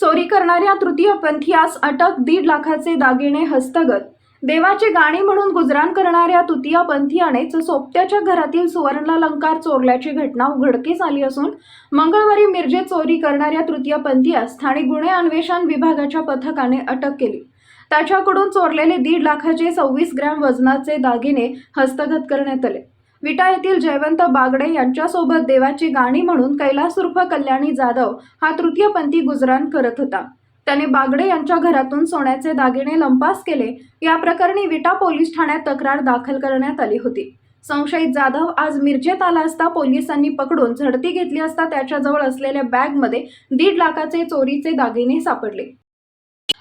चोरी करणाऱ्या तृतीयपंथीयास अटक दीड लाखाचे दागिने हस्तगत. देवाची गाणी म्हणून गुजराण करणाऱ्या तृतीयपंथीयानेच सोबत्याच्या घरातील सुवर्णालंकार चोरल्याची घटना उघडकीस आली असून मंगळवारी मिरजेत चोरी करणाऱ्या तृतीय पंथियास स्थानिक गुन्हे अन्वेषण विभागाच्या पथकाने अटक केली. त्याच्याकडून चोरलेले दीड लाखाचे सव्वीस ग्रॅम वजनाचे दागिने हस्तगत करण्यात आले. विटा येथील जयवंत बागडे यांच्यासोबत देवाची गाणी म्हणून कैलास उर्फ कल्याणी जाधव हा तृतीयपंथी गुजराण करत होता. त्याने बागडे यांच्या घरातून सोन्याचे दागिने लंपास केले. या प्रकरणी विटा पोलीस ठाण्यात तक्रार दाखल करण्यात आली होती. संशयित जाधव आज मिरजेत आला असता पोलिसांनी पकडून झडती घेतली असता त्याच्याजवळ असलेल्या बॅगमध्ये दीड लाखाचे चोरीचे दागिने सापडले.